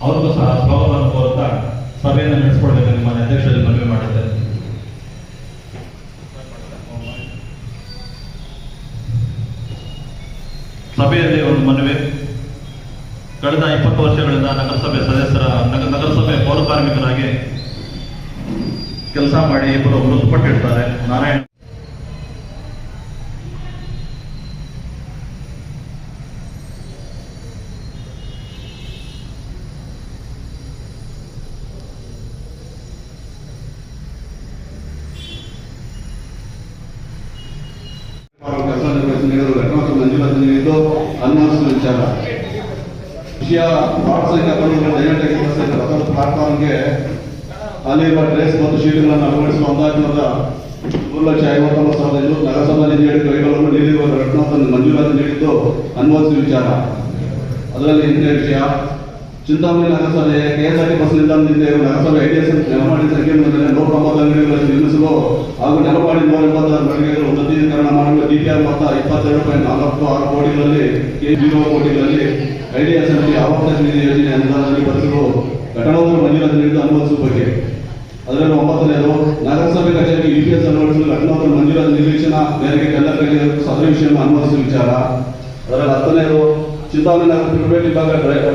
ಅವ್ರಿಗೂ ಸಹ ಸ್ವಾಗತವನ್ನು ಕೋರುತ್ತಾ ಸಭೆಯನ್ನು ನಡೆಸಿಕೊಡ್ಬೇಕು ನಿಮ್ಮ ಅಧ್ಯಕ್ಷರಲ್ಲಿ ಮನವಿ ಮಾಡಿದ್ದಾರೆ. ಸಭೆಯಲ್ಲಿ ಒಂದು ಮನವಿ. ಕಳೆದ ಇಪ್ಪತ್ತು ವರ್ಷಗಳಿಂದ ನಗರಸಭೆ ಸದಸ್ಯರ ನಗ- ನಗರಸಭೆ ಪೌರ ಕಾರ್ಮಿಕರಾಗಿ ಕೆಲಸ ಮಾಡಿ ಇಬ್ಬರು ಮೃತಪಟ್ಟಿರ್ತಾರೆ ನಾರಾಯಣ ಅವರು ನೀಡಿದ ಘಟನಾಂಶ ಮಂಜೂರಾತಿ ನೀಡಿದ್ದು ಅನುಮಾನಿಸಿದ ವಿಚಾರ. ವಿಷಯ ವಾರ್ಡ್ ಸಂಖ್ಯೆ ಹನ್ನೊಂದು ದಯವಿಟ್ಟು ಕೆಲಸ ರಥದ ಪ್ಲಾಟ್ಫಾರ್ಮ್ಗೆ ಅಲ್ಲಿರುವ ಡ್ರೆಸ್ ಮತ್ತು ಶೀಟ್ಗಳನ್ನು ಅಳವಡಿಸುವ ಅಂದಾಜಿನದ ಮೂರು ಲಕ್ಷ ಐವತ್ತೊಂಬತ್ತು ಸಾವಿರದ ಐನೂರು ನಗರಸಭಾ ನಿಧಿಯಡಿ ಕೈಗಳನ್ನು ನೀಡಿರುವ ಘಟನಾಂಶ ಮಂಜೂರಾತಿ ನೀಡಿದ್ದು ಅನುಮೋದಿಸಿದ ವಿಚಾರ. ಅದರಲ್ಲಿ ಹಿಂದಿನ ವಿಷಯ, ಚಿಂತಾಮಣಿ ನಗರಸಭೆ ಕೆಎಸ್ಆರ್ಟಿ ಬಸ್ ನಿಲ್ದಾಣದಿಂದ ನಗರಸಭೆ ಐಡಿಎಸ್ ಸಂಖ್ಯೆ ಇಪ್ಪತ್ತೆರಡು ಪಾಯಿಂಟ್ ನಾಲ್ಕು ಆರು ಕೋಟಿಗಳಲ್ಲಿ ಕೆ ಜೀರೋ ಕೋಟಿಗಳಲ್ಲಿ ಐಡಿಯಾ ನಲ್ಲಿ ಆವಾಸ ನಿಧಿ ಯೋಜನೆ ಅನುದಾನದಲ್ಲಿ ಭರಿಸಲು ಘಟನೋತ್ತರ ಮಂಜೂರಾತಿ ನೀಡಿದ ಬಗ್ಗೆ ಅದರಲ್ಲಿ ಒಂಬತ್ತನೇದು, ನಗರಸಭೆ ಕಚೇರಿ ಯುಪಿಎಸ್ ಅಳವಡಿಸಲು ಘಟನೋತ್ತರ ಮಂಜೂರಾತಿ ನಿರ್ವೇಶನ ಮೇರೆಗೆ ಟೆಂಡರ್ಗಳಿಗೆ ಸದರಿ ವಿಷಯವನ್ನು ಅನುಮೋದಿಸುವ ವಿಚಾರ. ಅದರಲ್ಲಿ ಹತ್ತನೇದು, ಚಿಂತಾಮಣಿ ನಗರ ವಿಭಾಗ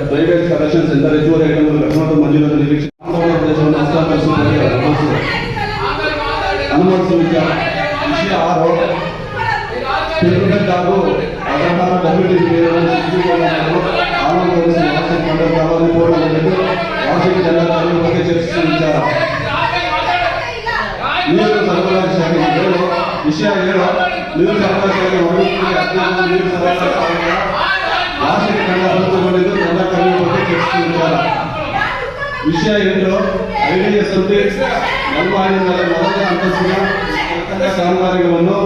ಡ್ರೈವೇಜ್ ಕಲೆಕ್ಷನ್ ಸೆಂಟರ್ ಹೆಚ್ಚುವರಿ ಐಟಮ್ಗಳು ಘಟನೋತ್ತರ ಮಂಜೂರಾತಿ ನಿರೀಕ್ಷೆ నాకు అధికార కమిటీ ఆంధ్రప్రదేశ్ రాష్ట్ర మండలి కావాలి పోవడం లేదు వాషింగ్ జిల్లా కమిటీ చర్చించారు నీరు సరఫరా శాఖ ఏడు విషయం ఏడు నీరు సరఫరా శాఖ వడుతుంది అత్యంత నీరు సరఫరా శాఖ రాష్ట్ర కన్నా అభివృద్ధి జిల్లా ఉన్నాం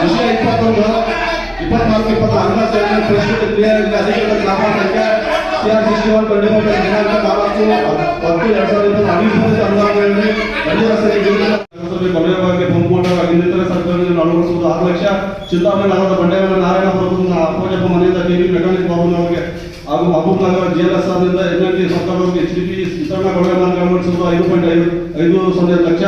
ವಿಷಯ ಇಪ್ಪತ್ತೊಂದು ಇಪ್ಪತ್ನಾಲ್ಕು ಇಪ್ಪತ್ತಾರು ಹನ್ನೊಂದು ಪ್ರಸ್ತುತ ಕ್ರಿಯಾಯೋಜನೆ ಅಧಿಕೃತ ಕ್ರಮ ಸಂಖ್ಯೆ CR sixty one twenty four ದಿನಾಂಕ ನಾಲ್ಕು ಹತ್ತು ಎರಡ್ ಸಾವಿರದ ಇಪ್ಪತ್ತು ಅನಿರ್ದಿಷ್ಟ ಅನುದಾನಗಳಲ್ಲಿ ನಗರಸಭೆ ಕೊನೆಯವಾಗಿ ಪಂಪೋಟ ಇನ್ನಿತರ ಸರ್ಕಾರಗಳನ್ನು ಅಳವಡಿಸುವುದು ಆರು ಲಕ್ಷ ಚಿಂತಾಮಣಿ ನಗರದ ಬಂಡೆಗಳ ನಾರಾಯಣಪುರದ ಅಪ್ಪಜಪ್ಪ ಮನೆಯಿಂದ ಟಿವಿ ಮೆಕ್ಯಾನಿಕ್ ಬಾಬುನ್ ಅವರಿಗೆ ಹಾಗೂ ಮಹಬೂಬ್ ನಗರ ಜಿಎಲ್ಎಸ್ನಿಂದ ಎನ್ಎಲ್ಟಿ ಸರ್ಕಾರಕ್ಕೆ ಎಚ್ ಡಿ ಪಿ ವಿತರಣಾ ಕೊಡುಗೆಗಳನ್ನು ಅಳವಡಿಸುವುದು ಐದು ಪಾಯಿಂಟ್ ಐದು ಐದು ಸೊನ್ನೆ ಲಕ್ಷ,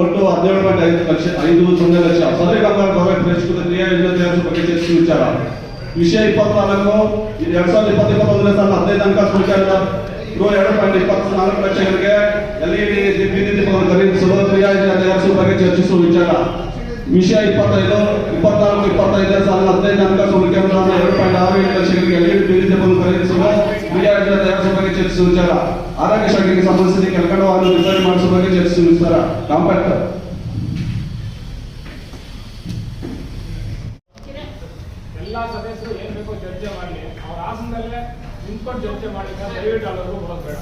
ಒಟ್ಟು ಹದಿನೇಳು ಪಾಯಿಂಟ್ ಐದು ಲಕ್ಷ, ಐದು ಸೊನ್ನೆ ಲಕ್ಷ. ಸದರಿ ಕಾಮಗಾರಿ ಗೌರವ ಪರಿಷ್ಕೃತ ಕ್ರಿಯಾ ಯೋಜನೆ ತಯಾರಿಸುವ ಬಗ್ಗೆ ಚರ್ಚಿಸುವ ವಿಚಾರ. ವಿಷಯ ಇಪ್ಪತ್ನಾಲ್ಕು ಎರಡ್ ಸಾವಿರದ ಇಪ್ಪತ್ತು ಇಪ್ಪತ್ತೊಂದನೇ ಸಾಲ ಹದಿನೈದು ಹಣಕಾಸು ವಿಚಾರದ ಎರಡು ಪಾಯಿಂಟ್ ಇಪ್ಪತ್ನಾಲ್ಕು ಲಕ್ಷಗಳಿಗೆ ಎಲ್ಇಡಿ ಬೀದಿ ದೀಪಗಳನ್ನು ಖರೀದಿಸಲು ಕ್ರಿಯಾ ಯೋಜನೆ ತಯಾರಿಸುವ ಬಗ್ಗೆ ಚರ್ಚಿಸುವ ವಿಚಾರ. ವಿಷಯ ಇಪ್ಪತ್ತೈದು ಇಪ್ಪತ್ನಾಲ್ಕು ಇಪ್ಪತ್ತೈದನೇ ಸಾವಿರದ ಹದಿನೈದು ಹಣಕಾಸು ಉಳಿಕೆ ಅನುದಾನ ಎರಡು ಪಾಯಿಂಟ್ ಆರು ಏಳು ಲಕ್ಷಗಳಿಗೆ ಎಲ್ಇಡಿ ಖರೀದಿಸುವ ಯೋಜನೆ ತಯಾರಿಸುವ ಬಗ್ಗೆ ಚರ್ಚಿಸುವ ವಿಚಾರ. ಆರೋಗ್ಯ ಶಾಖೆಗೆ ಸಂಬಂಧಿಸಿದ ಕೆಲಕಡವನ್ನು ವಿತರಣೆ ಮಾಡಿಸುವ ಬಗ್ಗೆ ಚರ್ಚಿಸುವ ವಿಚಾರ. ಕಾಂಪ್ಯಾಕ್ಟ್. ಎಲ್ಲ ಸದಸ್ಯರು ಏನ್ ಬೇಕೋ ಚರ್ಚೆ ಮಾಡಲಿ. ಅವ್ರ ಆಸನದಲ್ಲೇ ನಿಂತ್ಕೊಂಡು ಚರ್ಚೆ ಮಾಡಿದ್ರೆ ದಯವಿಟ್ಟು ಅಲ್ಲರಿಗೂ ಬರೋದು ಬೇಡ.